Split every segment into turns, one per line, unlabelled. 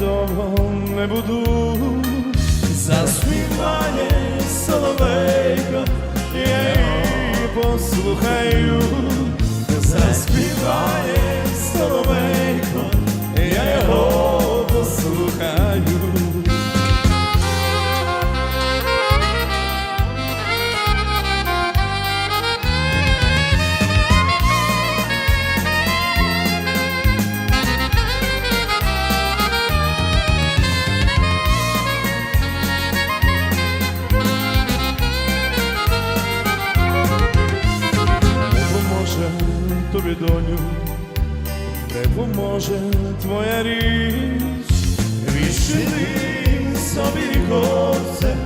довго не буду, заспіває соловейко, я її послухаю, тобі доню, не поможе твоя річ, Відчини собі віконце,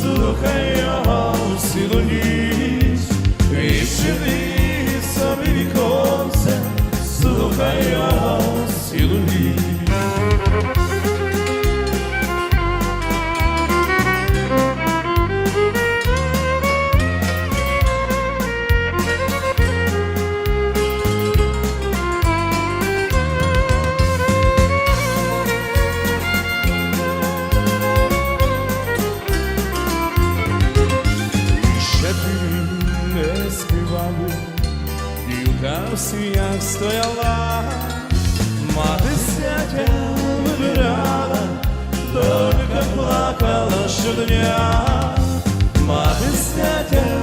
слухай співали, і в кавсі стояла, мати святя вибирала, донька плакала щодня, мати святя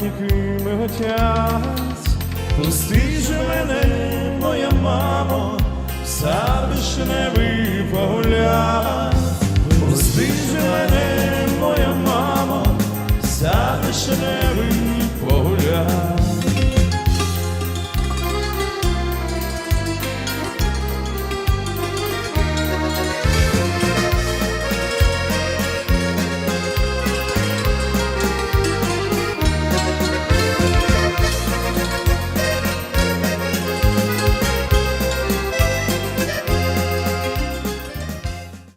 зіроніки миготять. Пусти же мене, моя мамо, не вишневий погулять. Пусти же мене, моя мамо, в сад вишневий погулять.